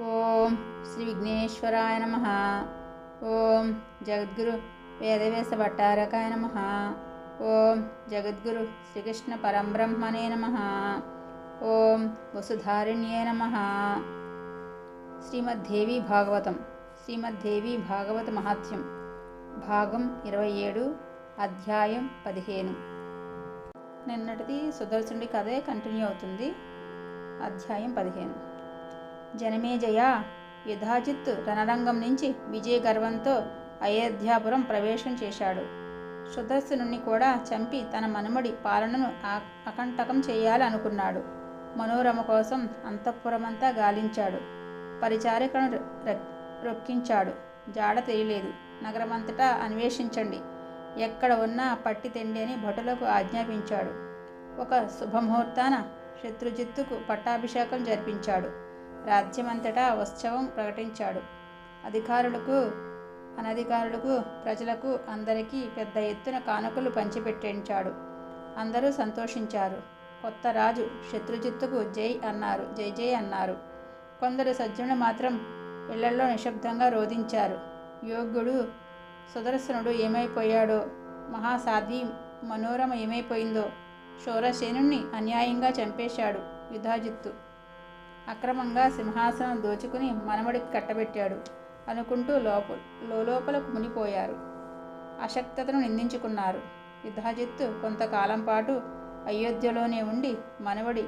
ఓం శ్రీ విఘ్నేశ్వరాయ నమ. ఓం జగద్గురు వేదవేశ భట్టారకాయ నమ. ఓం జగద్గురు శ్రీకృష్ణ పరంబ్రహ్మణే నమ. ఓం వసుధారిణ్యే నమ. శ్రీమద్దేవి భాగవతం. శ్రీమద్దేవి భాగవత మహాత్యం భాగం ఇరవై ఏడు అధ్యాయం పదిహేను. నిన్నటిది సుదర్శనుడి కథే కంటిన్యూ అవుతుంది. అధ్యాయం పదిహేను. జనమేజయ యుధాజిత్ రణరంగం నుంచి విజయ గర్వంతో అయోధ్యాపురం ప్రవేశం చేశాడు. సుదర్శనుణ్ణి కూడా చంపి తన మనుమడి పాలనను అకంటకం చేయాలనుకున్నాడు. మనోరమ కోసం అంతఃపురమంతా గాలించాడు. పరిచారికను రొక్కించాడు. జాడ తెలియలేదు. నగరమంతటా అన్వేషించండి. ఎక్కడ ఉన్నా పట్టి తెండి అని భటులకు ఆజ్ఞాపించాడు. ఒక శుభముహూర్తాన శత్రుజిత్తుకు పట్టాభిషేకం జరిపించాడు. రాజ్యమంతటా ఉత్సవం ప్రకటించాడు. అధికారులకు అనధికారులకు ప్రజలకు అందరికీ పెద్ద ఎత్తున కానుకలు పంచిపెట్టించాడు. అందరూ సంతోషించారు. కొత్త రాజు శత్రుజిత్తుకు జై అన్నారు జై జై అన్నారు. కొందరు సజ్జనులు మాత్రం ఇళ్ళలో నిశ్శబ్దంగా రోధించారు. యోగ్యుడు సుదర్శనుడు ఏమైపోయాడో మహాసాధ్వి మనోరమ ఏమైపోయిందో శూరసేనుణ్ణి అన్యాయంగా చంపేశాడు యుధాజిత్తు. అక్రమంగా సింహాసనం దోచుకుని మనమడికి కట్టబెట్టాడు అనుకుంటూ లోపల లోపలకు మునిపోయారు. అశక్తతను నిందించుకున్నారు. యుధాజిత్తు కొంతకాలం పాటు అయోధ్యలోనే ఉండి మనవడి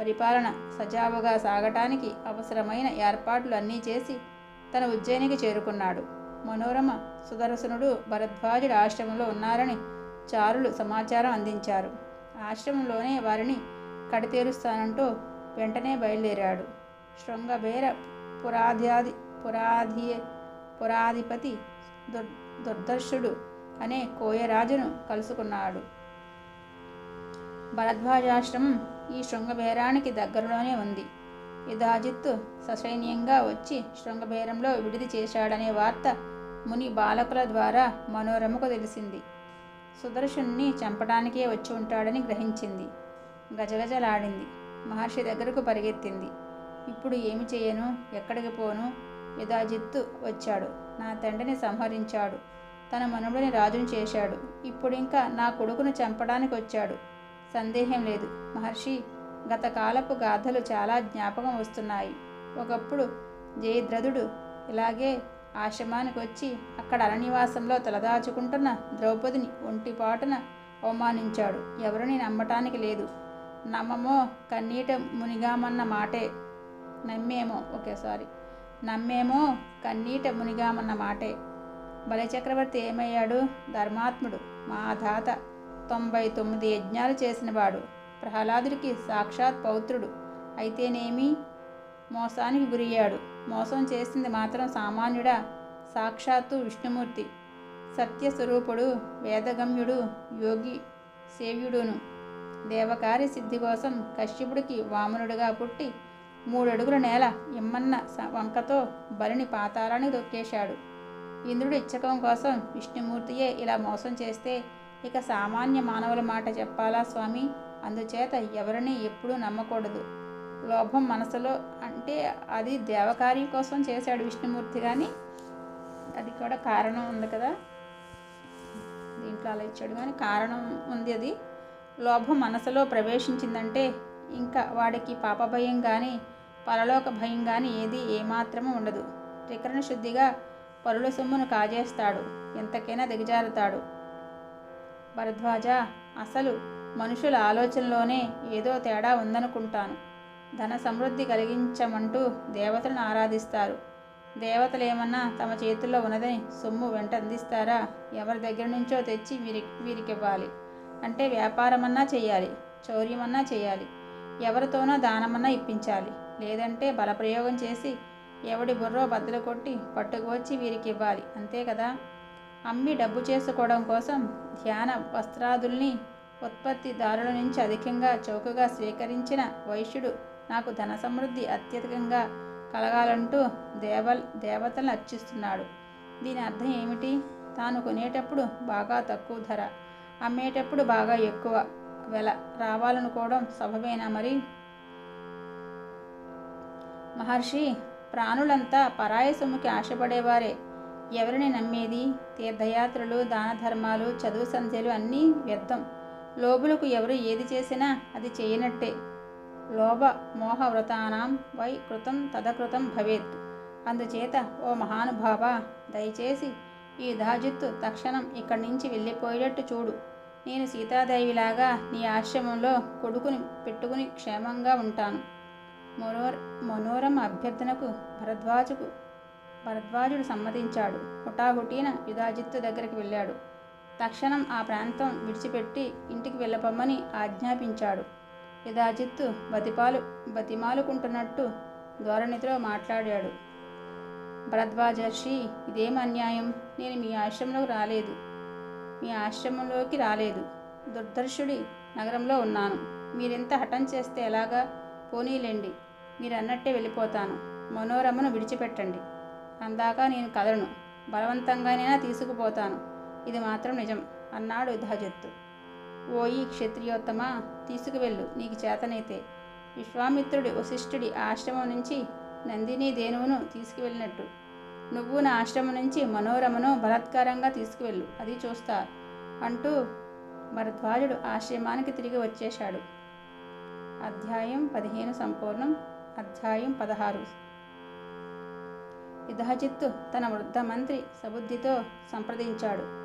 పరిపాలన సజావుగా సాగటానికి అవసరమైన ఏర్పాట్లు అన్నీ చేసి తన ఉజ్జయినికి చేరుకున్నాడు. మనోరమ సుదర్శనుడు భరద్వాజుడు ఆశ్రమంలో ఉన్నారని చారులు సమాచారం అందించారు. ఆశ్రమంలోనే వారిని కడితేరుస్తానంటూ వెంటనే బయలుదేరాడు. శృంగబేర పురాధ్యాది పురాధి పురాధిపతి దుర్ దుర్దర్శుడు అనే కోయరాజును కలుసుకున్నాడు. భరద్వాజాశ్రమం ఈ శృంగబేరానికి దగ్గరలోనే ఉంది. యుధాజిత్తు ససైన్యంగా వచ్చి శృంగబేరంలో విడిది చేశాడనే వార్త ముని బాలకుల ద్వారా మనోరమకు తెలిసింది. సుదర్శుణ్ణి చంపడానికే వచ్చి ఉంటాడని గ్రహించింది. గజగజలాడింది మహర్షి దగ్గరకు పరిగెత్తింది. ఇప్పుడు ఏమి చేయను? ఎక్కడికి పోను? యుధాజిత్తు వచ్చాడు. నా తండ్రిని సంహరించాడు. తన మనుడిని రాజును చేశాడు. ఇప్పుడు ఇంకా నా కొడుకును చంపడానికి వచ్చాడు. సందేహం లేదు. మహర్షి గత కాలపు గాథలు చాలా జ్ఞాపకం వస్తున్నాయి. ఒకప్పుడు జయద్రథుడు ఇలాగే ఆశ్రమానికి వచ్చి అక్కడ అరణివాసంలో తలదాచుకుంటున్న ద్రౌపదిని ఒంటిపాటున అవమానించాడు. ఎవరిని నమ్మటానికి లేదు. నమ్మమో కన్నీట మునిగామన్న మాటే. నమ్మేమో ఓకే సారీ. నమ్మేమో కన్నీట మునిగామన్న మాటే. బలిచక్రవర్తి ఏమయ్యాడు? ధర్మాత్ముడు మా తాత తొంభై తొమ్మిది యజ్ఞాలు చేసినవాడు. ప్రహ్లాదుడికి సాక్షాత్ పౌత్రుడు. అయితేనేమి? మోసానికి గురయ్యాడు. మోసం చేసింది మాత్రం సామాన్యుడా? సాక్షాత్తు విష్ణుమూర్తి. సత్యస్వరూపుడు వేదగమ్యుడు యోగి సేవ్యుడును. దేవకార్య సిద్ధి కోసం కశ్యపుడికి వామనుడిగా పుట్టి మూడడుగుల నేల ఇమ్మన్న స- వంకతో బలిని పాతాలని దొక్కేశాడు ఇంద్రుడి ఇచ్చకం కోసం విష్ణుమూర్తియే ఇలా మోసం చేస్తే ఇక సామాన్య మానవుల మాట చెప్పాలా స్వామి? అందుచేత ఎవరిని ఎప్పుడూ నమ్మకూడదు. లోభం మనసులో అంటే అది దేవకార్యం కోసం చేశాడు విష్ణుమూర్తి కానీ అది కూడా కారణం ఉంది కదా? దీంట్లో అలా ఇచ్చాడు కానీ కారణం ఉంది అది. లోభం మనసులో ప్రవేశించిందంటే ఇంకా వాడికి పాప భయం కానీ పరలోక భయం కానీ ఏది ఏమాత్రము ఉండదు. త్రికరణ శుద్ధిగా పరుల సొమ్మును కాజేస్తాడు. ఎంతకైనా దిగజారుతాడు. భరద్వాజ అసలు మనుషుల ఆలోచనలోనే ఏదో తేడా ఉందనుకుంటాను. ధన సమృద్ధి కలిగించమంటూ దేవతలను ఆరాధిస్తారు. దేవతలేమన్నా తమ చేతుల్లో ఉన్నదని సొమ్ము వెంట అందిస్తారా? ఎవరి దగ్గర నుంచో తెచ్చి వీరి వీరికివ్వాలి. అంటే వ్యాపారమన్నా చేయాలి చౌర్యమన్నా చేయాలి ఎవరితోనో దానమన్నా ఇప్పించాలి. లేదంటే బలప్రయోగం చేసి ఎవడి బుర్రో బద్దలు కొట్టి పట్టుకువచ్చి వీరికి ఇవ్వాలి. అంతే కదా? అమ్మి డబ్బు చేసుకోవడం కోసం ధ్యాన వస్త్రాదుల్ని ఉత్పత్తిదారుల నుంచి అధికంగా చౌకగా స్వీకరించిన వైశ్యుడు నాకు ధన సమృద్ధి అత్యధికంగా కలగాలంటూ దేవ దేవతలను అర్చిస్తున్నాడు. దీని అర్థం ఏమిటి? తాను కొనేటప్పుడు బాగా తక్కువ ధర అమ్మేటప్పుడు బాగా ఎక్కువ వెల రావాలనుకోవడం సబబేనా మరి? మహర్షి ప్రాణులంతా పరాయ సొమ్ముకి ఆశపడేవారే. ఎవరిని నమ్మేది? తీర్థయాత్రలు దాన ధర్మాలు చదువు సంధ్యలు అన్నీ వ్యర్థం. లోబులకు ఎవరు ఏది చేసినా అది చేయనట్టే. లోభ మోహ వ్రతానాం వై కృతం తదకృతం భవేత్. అందుచేత ఓ మహానుభావ దయచేసి ఈ దాజిత్తు తక్షణం ఇక్కడి నుంచి వెళ్ళిపోయేటట్టు చూడు. నేను సీతాదేవిలాగా నీ ఆశ్రమంలో కొడుకుని పెట్టుకుని క్షేమంగా ఉంటాను. మనోర మనోరమ అభ్యర్థనకు భరద్వాజుకు భరద్వాజుడు సమ్మతించాడు. హుటాహుటీన యుధాజిత్తు దగ్గరికి వెళ్ళాడు. తక్షణం ఆ ప్రాంతం విడిచిపెట్టి ఇంటికి వెళ్ళపమ్మని ఆజ్ఞాపించాడు. యుధాజిత్తు బతిపాలు బతిమాలుకుంటున్నట్టు ధోరణితో మాట్లాడాడు. భరద్వాజర్షి ఇదేం అన్యాయం? నేను మీ ఆశ్రమంలోకి రాలేదు. మీ ఆశ్రమంలోకి రాలేదు. దుర్దర్శుడి నగరంలో ఉన్నాను. మీరింత హఠం చేస్తే ఎలాగా? పోనీలేండి. మీరు అన్నట్టే వెళ్ళిపోతాను. మనోరమను విడిచిపెట్టండి. అందాక నేను కదలను. బలవంతంగానైనా తీసుకుపోతాను. ఇది మాత్రం నిజం. అన్నాడు ధజత్తు ఓయి క్షత్రియోత్తమ తీసుకువెళ్ళు. నీకు చేతనైతే. విశ్వామిత్రుడి వశిష్ఠుడి ఆశ్రమం నుంచి నందిని దేనువును తీసుకువెళ్ళినట్టు. నువ్వు నా ఆశ్రమం నుంచి మనోరమను బలాత్కారంగా తీసుకువెళ్ళు. అది చూస్తా అంటూ భరద్వాజుడు ఆశ్రమానికి తిరిగి వచ్చేశాడు. అధ్యాయం పదిహేను సంపూర్ణం. అధ్యాయం పదహారు. యుధాజిత్తు తన వృద్ధ మంత్రి సబుద్ధితో సంప్రదించాడు.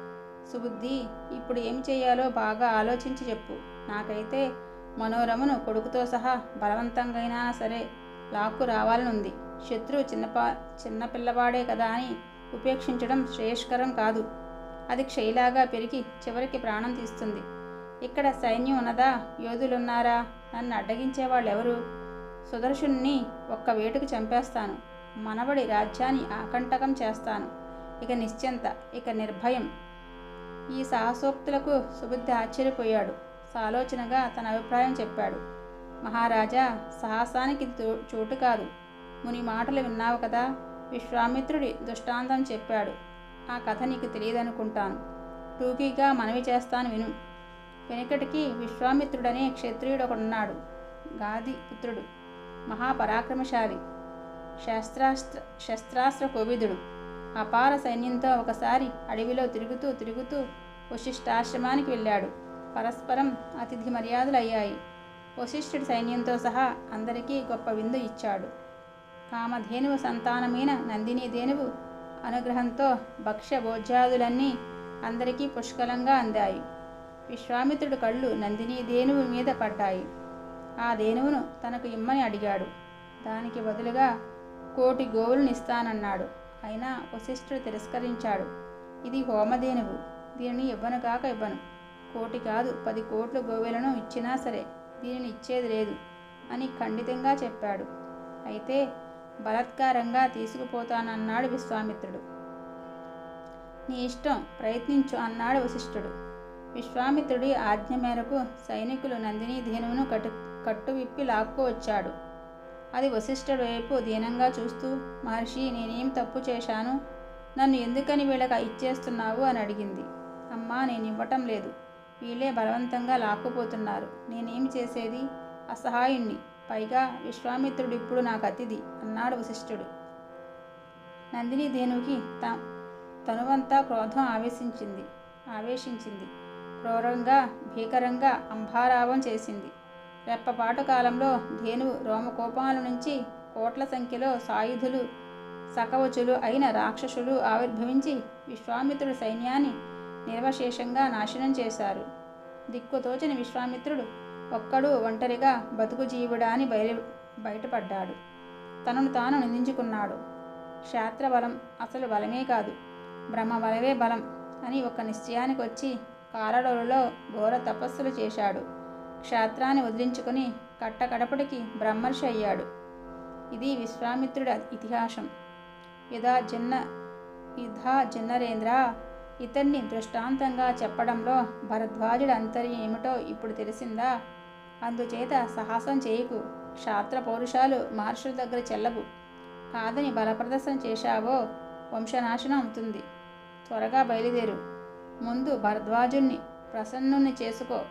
సుబుద్ధి ఇప్పుడు ఏం చేయాలో బాగా ఆలోచించి చెప్పు. నాకైతే మనోరమును కొడుకుతో సహా బలవంతంగా సరే లాక్కు రావాలనుంది. శత్రువు చిన్నపా చిన్న పిల్లవాడే కదా అని ఉపేక్షించడం శ్రేయస్కరం కాదు. అది క్షయిలాగా పెరిగి చివరికి ప్రాణం తీస్తుంది. ఇక్కడ సైన్యం ఉన్నదా? యోధులున్నారా? నన్ను అడ్డగించే సుదర్శుణ్ణి ఒక్క వేటుకు చంపేస్తాను. మనవడి రాజ్యాన్ని ఆకంటకం చేస్తాను. ఇక నిశ్చింత ఇక నిర్భయం. ఈ సాహసోక్తులకు సుబుద్ధి ఆశ్చర్యపోయాడు. సాలోచనగా తన అభిప్రాయం చెప్పాడు. మహారాజా సాహసానికి ఇది చోటు కాదు. ముని మాటలు విన్నావు కదా? విశ్వామిత్రుడి దృష్టాంతం చెప్పాడు. ఆ కథ నీకు తెలియదనుకుంటాను. టూకీగా మనవి చేస్తాను విను. వెనుకటికి విశ్వామిత్రుడనే క్షత్రియుడు ఒకడున్నాడు గాది పుత్రుడు. మహాపరాక్రమశాలి. శస్త్రాస్త్ర శస్త్రాస్త్ర కోవిదుడు. అపార సైన్యంతో ఒకసారి అడవిలో తిరుగుతూ తిరుగుతూ వశిష్ఠాశ్రమానికి వెళ్ళాడు. పరస్పరం అతిథి మర్యాదలు అయ్యాయి వశిష్ఠుడి సైన్యంతో సహా అందరికీ గొప్ప విందు ఇచ్చాడు. కామధేనువు సంతానమైన నందిని ధేనువు అనుగ్రహంతో భక్ష్య భోజ్యాదులన్నీ అందరికీ పుష్కలంగా అందాయి. విశ్వామిత్రుడు కళ్ళు నందిని ధేనువు మీద పడ్డాయి. ఆ ధేనువును తనకు ఇమ్మని అడిగాడు. దానికి బదులుగా కోటి గోవులను ఇస్తానన్నాడు. అయినా వశిష్ఠుడు తిరస్కరించాడు. ఇది హోమధేనువు. దీనిని ఇవ్వను కాక ఇవ్వను. కోటి కాదు పది కోట్ల గోవులను ఇచ్చినా సరే దీనిని ఇచ్చేది లేదు అని ఖండితంగా చెప్పాడు. అయితే బలాత్కారంగా తీసుకుపోతానన్నాడు విశ్వామిత్రుడు. నీ ఇష్టం ప్రయత్నించు అన్నాడు వశిష్ఠుడు. విశ్వామిత్రుడి ఆజ్ఞ మేరకు సైనికులు నందిని ధేనువును కట్టు కట్టు విప్పి లాక్కు వచ్చాడు. అది వశిష్ఠుడి వైపు దీనంగా చూస్తూ మహర్షి నేనేం తప్పు చేశాను? నన్ను ఎందుకని వీళ్ళక ఇచ్చేస్తున్నావు? అని అడిగింది. అమ్మా నేను ఇవ్వటం లేదు. వీళ్ళే బలవంతంగా లాక్కుపోతున్నారు. నేనేమి చేసేది? అసహాయుణ్ణి. పైగా విశ్వామిత్రుడు ఇప్పుడు నాకు అతిథి అన్నాడు వశిష్ఠుడు. నందిని ధేనుకి త తనువంతా క్రోధం ఆవేశించింది. ఆవేశించింది. క్రూరంగా భీకరంగా అంభారావం చేసింది. రెప్పపాటు కాలంలో ధేనువు రోమకోపాల నుంచి కోట్ల సంఖ్యలో సాయుధులు సకవచులు అయిన రాక్షసులు ఆవిర్భవించి విశ్వామిత్రుడి సైన్యాన్ని నిర్వశేషంగా నాశనం చేశారు. దిక్కుతోచని విశ్వామిత్రుడు ఒక్కడు ఒంటరిగా బతుకు జీవుడా అని బయలు బయటపడ్డాడు. తనను తాను నిందించుకున్నాడు. క్షేత్ర బలం అసలు బలమే కాదు. బ్రహ్మ బలమే బలం అని ఒక నిశ్చయానికి వచ్చి కారడోలులో ఘోర తపస్సులు చేశాడు. క్షేత్రాన్ని వదిలించుకుని కట్టకడపటికి బ్రహ్మర్షి అయ్యాడు. ఇది విశ్వామిత్రుడి ఇతిహాసం. యథా జన్న యుధా జన్నరేంద్ర ఇతన్ని దృష్టాంతంగా చెప్పడంలో భరద్వాజుడి అంతర్యం ఏమిటో ఇప్పుడు తెలిసిందా? అందుచేత సాహసం చేయకు క్షాత్ర పౌరుషాలు మహర్షుల దగ్గర చెల్లవు. కాదని బలప్రదర్శన చేశావో వంశనాశనం అవుతుంది. త్వరగా బయలుదేరు. ముందు భరద్వాజుణ్ణి ప్రసన్నుని చేసుకో.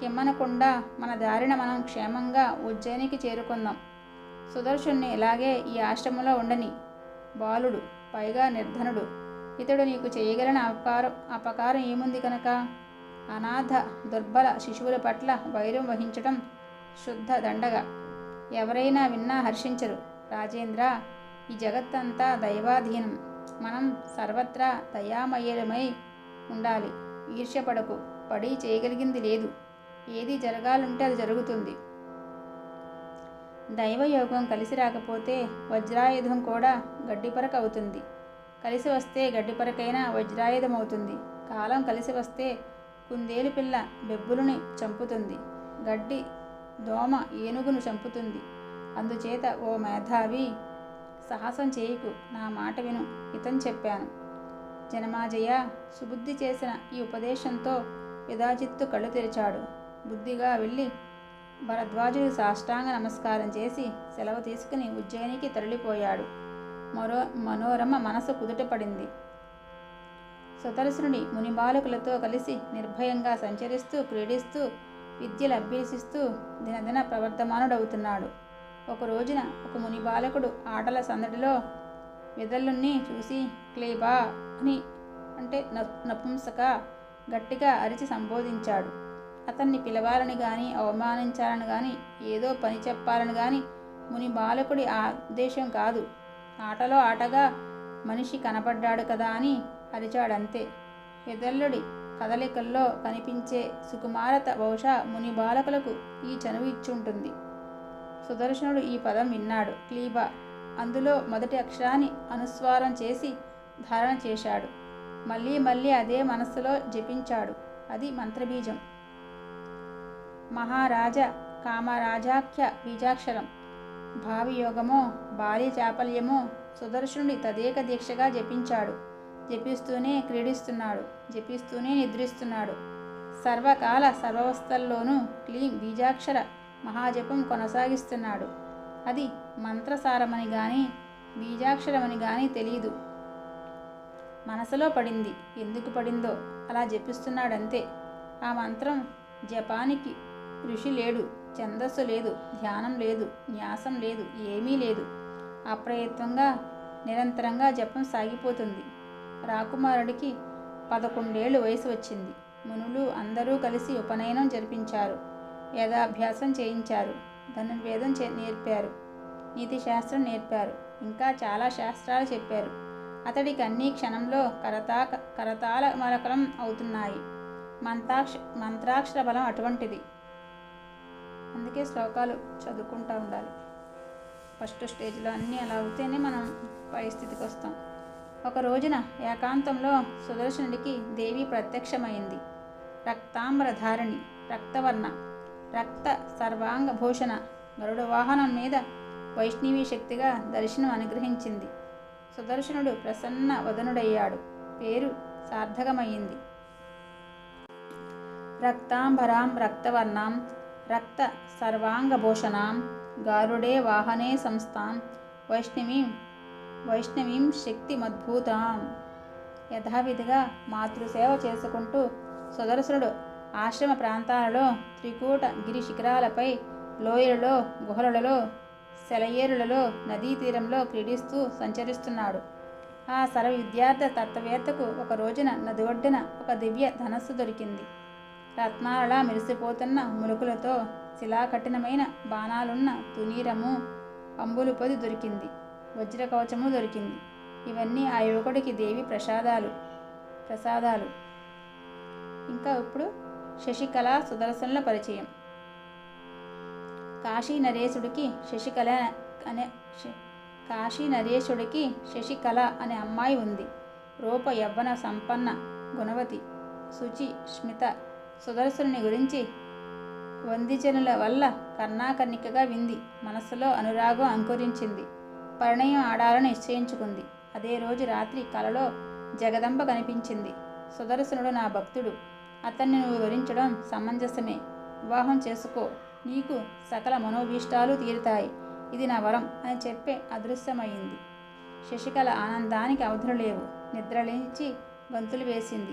కిమ్మనకుండా మన దారిన మనం క్షేమంగా ఉజ్జయినికి చేరుకుందాం. సుదర్శుణ్ణి ఇలాగే ఈ ఆశ్రమంలో ఉండని. బాలుడు పైగా నిర్ధనుడు. ఇతడు నీకు చేయగలన అపకారం అపకారం ఏముంది కనుక? అనాథ దుర్బల శిశువుల పట్ల వైరం వహించడం శుద్ధ దండగా. ఎవరైనా విన్నా హర్షించరు. రాజేంద్ర ఈ జగత్తంతా దైవాధీనం. మనం సర్వత్రా దయామయ్యమై ఉండాలి. ఈర్ష్యపడకు. పడి చేయగలిగింది లేదు. ఏది జరగాలంటే అది జరుగుతుంది. దైవయోగం కలిసి రాకపోతే వజ్రాయుధం కూడా గడ్డిపరక అవుతుంది. కలిసి వస్తే గడ్డిపరకైనా వజ్రాయుధం అవుతుంది కాలం కలిసి వస్తే కుందేలు పిల్ల బెబ్బులుని చంపుతుంది. గడ్డి దోమ ఏనుగును చంపుతుంది. అందుచేత ఓ మేధావి సాహసం చేయకు నా మాట విను ఇతం చెప్పాను. జనమాజయ సుబుద్ధి చేసిన ఈ ఉపదేశంతో యుధాజిత్తు కళ్ళు తెరిచాడు. బుద్ధిగా వెళ్ళి భరద్వాజుడు సాష్టాంగ నమస్కారం చేసి సెలవు తీసుకుని ఉజ్జయినికి తరలిపోయాడు. మరో మనోరమ మనసు కుదుటపడింది. సుదర్శనుడి ముని బాలకులతో కలిసి నిర్భయంగా సంచరిస్తూ క్రీడిస్తూ విద్యలు అభ్యసిస్తూ దినదిన ప్రవర్ధమానుడవుతున్నాడు ఒక రోజున ఒక ముని బాలకుడు ఆటల సందడిలో విదల్లుణ్ణి చూసి క్లేబా అని అంటే నపుంసక గట్టిగా అరిచి సంబోధించాడు. అతన్ని పిలవాలని గాని అవమానించాలని గాని ఏదో పని చెప్పాలని గాని ముని బాలకుడి ఆదేశం కాదు. ఆటలో ఆటగా మనిషి కనపడ్డాడు కదా అని అరిచాడంతే. పెదల్లుడి కదలికల్లో కనిపించే సుకుమారత బహుశా ముని బాలకులకు ఈ చనువు ఇచ్చుంటుంది. సుదర్శనుడు ఈ పదం విన్నాడు. క్లీబా అందులో మొదటి అక్షరాన్ని అనుస్వారం చేసి ధారణ చేశాడు. మళ్ళీ మళ్ళీ అదే మనస్సులో జపించాడు. అది మంత్రబీజం. మహారాజ కామరాజాఖ్య బీజాక్షరం. భావియోగమో బాల్య చాపల్యమో సుదర్శనుడి తదేక దీక్షగా జపించాడు. జపిస్తూనే క్రీడిస్తున్నాడు. జపిస్తూనే నిద్రిస్తున్నాడు. సర్వకాల సర్వవస్థల్లోనూ క్లీం బీజాక్షర మహాజపం కొనసాగిస్తున్నాడు. అది మంత్రసారమని గాని బీజాక్షరమని గాని తెలియదు మనసులో పడింది. ఎందుకు పడిందో? అలా జపిస్తున్నాడంతే. ఆ మంత్రం జపానికి ఋషి లేడు. ఛందస్సు లేదు ధ్యానం లేదు న్యాసం లేదు ఏమీ లేదు. అప్రయత్నంగా నిరంతరంగా జపం సాగిపోతుంది. రాకుమారుడికి పదకొండేళ్ళు వయసు వచ్చింది. మునులు అందరూ కలిసి ఉపనయనం జరిపించారు. వేదాభ్యాసం చేయించారు. ధనుర్వేదం చే నేర్పారు. నీతి శాస్త్రం నేర్పారు. ఇంకా చాలా శాస్త్రాలు చెప్పారు. అతడికి అన్ని క్షణంలో కరతా కరతాల మరకలం అవుతున్నాయి. మంత్రాక్ష మంత్రాక్షర బలం అటువంటిది. అందుకే శ్లోకాలు చదువుకుంటూ ఉండాలి. ఫస్ట్ స్టేజ్లో అన్నీ అలా అవుతేనే మనం పై స్థితికి వస్తాం. ఒక రోజున ఏకాంతంలో సుదర్శనుడికి దేవి ప్రత్యక్షమైంది. రక్తాంబరధారిణి రక్తవర్ణ రక్త సర్వాంగ భూషణ గరుడ వాహనం మీద వైష్ణవి శక్తిగా దర్శనం అనుగ్రహించింది. సుదర్శనుడు ప్రసన్న వదనుడయ్యాడు. పేరు సార్థకమయ్యింది రక్తాంబరాం రక్తవర్ణాం రక్త సర్వాంగభూషణాం గారుడే వాహనే సంస్థాం వైష్ణవీం వైష్ణవీం శక్తిమద్భూతాం. యథావిధిగా మాతృసేవ చేసుకుంటూ సుదర్శనుడు ఆశ్రమ ప్రాంతాలలో త్రికూట గిరి శిఖరాలపై లోయలలో గుహలలో సెలయేరులలో నదీ తీరంలో క్రీడిస్తూ సంచరిస్తున్నాడు. ఆ సర్వ విద్యార్థ తత్వవేత్తకు ఒక రోజున నది ఒడ్డున ఒక దివ్య ధనస్సు దొరికింది. రత్నాలలా మెరిసిపోతున్న ములుకులతో శిలాకఠినమైన బాణాలున్న తునీరము అంబులు పొది దొరికింది. వజ్ర కవచము దొరికింది. ఇవన్నీ ఆ యువకుడికి దేవి ప్రసాదాలు ప్రసాదాలు. ఇంకా ఇప్పుడు శశికళ సుదర్శనుల పరిచయం. కాశీ నరేశుడికి శశికళ అనే శ- కాశీ నరేశుడికి శశికళ అనే అమ్మాయి ఉంది. రూప యవ్వన సంపన్న గుణవతి శుచి స్మిత సుదర్శనుని గురించి వందిజనుల వల్ల కర్ణాకర్ణికగా వింది. మనస్సులో అనురాగం అంకురించింది. పరిణయం ఆడాలని నిశ్చయించుకుంది. అదే రోజు రాత్రి కలలో జగదంబ కనిపించింది. సుదర్శనుడు నా భక్తుడు. అతన్ని నువ్వు వరించడం సమంజసమే. వివాహం చేసుకో. నీకు సకల మనోభీష్టాలు తీరుతాయి. ఇది నా వరం అని చెప్పే అదృశ్యమైంది. శశికళ ఆనందానికి అవధులు లేవు. నిద్రలేచి గంతులు వేసింది.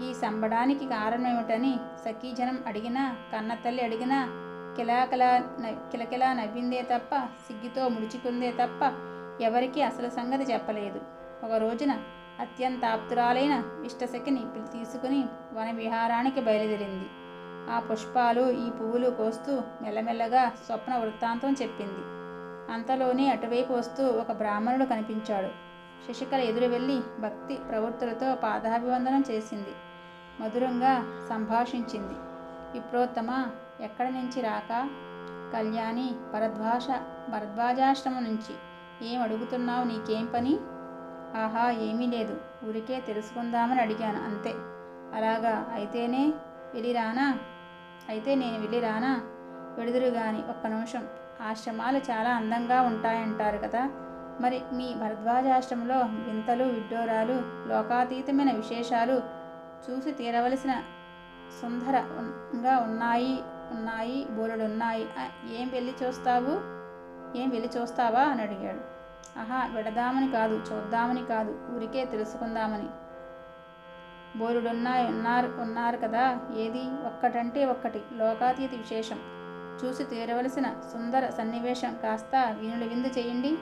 ఈ సంబడానికి కారణమేమిటని సఖీజనం అడిగినా కన్నతల్లి అడిగినా కిలాకిలా కిలకిలా నవ్విందే తప్ప సిగ్గుతో ముడుచుకుందే తప్ప ఎవరికీ అసలు సంగతి చెప్పలేదు. ఒక రోజున అత్యంత ఆప్తురాలైన ఇష్టశకిని పిలి- తీసుకుని వన విహారానికి బయలుదేరింది. ఆ పుష్పాలు ఈ పువ్వులు కోస్తూ మెల్లమెల్లగా స్వప్న వృత్తాంతం చెప్పింది. అంతలోనే అటువైపు వస్తూ ఒక బ్రాహ్మణుడు కనిపించాడు. శశికళ ఎదురు వెళ్ళి భక్తి ప్రవృత్తులతో పాదాభివందనం చేసింది. మధురంగా సంభాషించింది. విప్రోత్తమ ఎక్కడి నుంచి రాక? కళ్యాణి భరద్వాజ భరద్వాజాశ్రమం నుంచి. ఏం అడుగుతున్నావు? నీకేం పని? ఆహా ఏమీ లేదు. ఊరికే తెలుసుకుందామని అడిగాను అంతే. అలాగా? అయితేనే వెళ్ళిరానా? అయితే నేను వెళ్ళిరానా? వెడుదురు గాని ఒక్క నిమిషం. ఆశ్రమాలు చాలా అందంగా ఉంటాయంటారు కదా! మరి మీ భరద్వాజాశ్రమంలో వింతలు విడ్డూరాలు లోకాతీతమైన విశేషాలు చూసి తీరవలసిన సుందరంగా ఉన్నాయి ఉన్నాయి బోలెడున్నాయి. ఏం వెళ్ళి చూస్తావు? ఏం వెళ్ళి చూస్తావా? అని అడిగాడు. ఆహా విడదామని కాదు చూద్దామని కాదు ఊరికే తెలుసుకుందామని. బోలుడున్నాయి ఉన్నారు ఉన్నారు కదా ఏది? ఒక్కటంటే ఒక్కటి లోకాతీతి విశేషం. చూసి తీరవలసిన సుందర సన్నివేశం కాస్త వీణులు విందు చేయండి.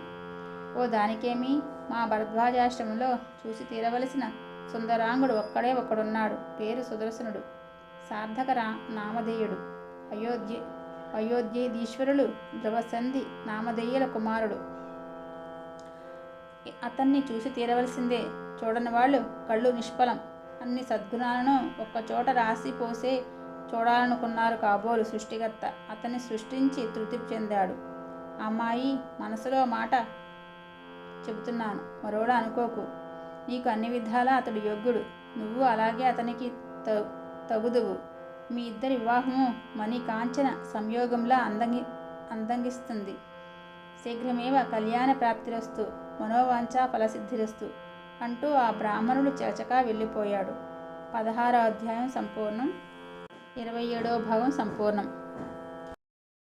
ఓ దానికేమి? మా భరద్వాజాశ్రమంలో చూసి తీరవలసిన సుందరాంగుడు ఒక్కడే ఒకడున్నాడు. పేరు సుదర్శనుడు. సార్థక రా నామధేయుడు. అయోధ్య అయోధ్యేధీశ్వరులు ధ్రువసంధి నామధేయుల కుమారుడు. అతన్ని చూసి తీరవలసిందే. చూడని వాళ్ళు కళ్ళు నిష్ఫలం. అన్ని సద్గుణాలను ఒక్కచోట రాసి పోసే చూడాలనుకున్నారు కాబోలు సృష్టికర్త. అతన్ని సృష్టించి తృప్తి చెందాడు. అమ్మాయి మనసులో మాట చెబుతున్నాను. మరోడా అనుకోకు. నీకు అన్ని విధాలా అతడు యోగ్యుడు. నువ్వు అలాగే అతనికి తగుదువు. మీ ఇద్దరి వివాహము మణి కాంచన సంయోగంలా అందంగి అందంగిస్తుంది. శీఘ్రమేవ కళ్యాణ ప్రాప్తిరస్తు మనోవాంఛ ఫలసిద్ధిరస్తు అంటూ ఆ బ్రాహ్మణుడు చకచకా వెళ్ళిపోయాడు. పదహారో అధ్యాయం సంపూర్ణం ఇరవై ఏడవ భాగం సంపూర్ణం.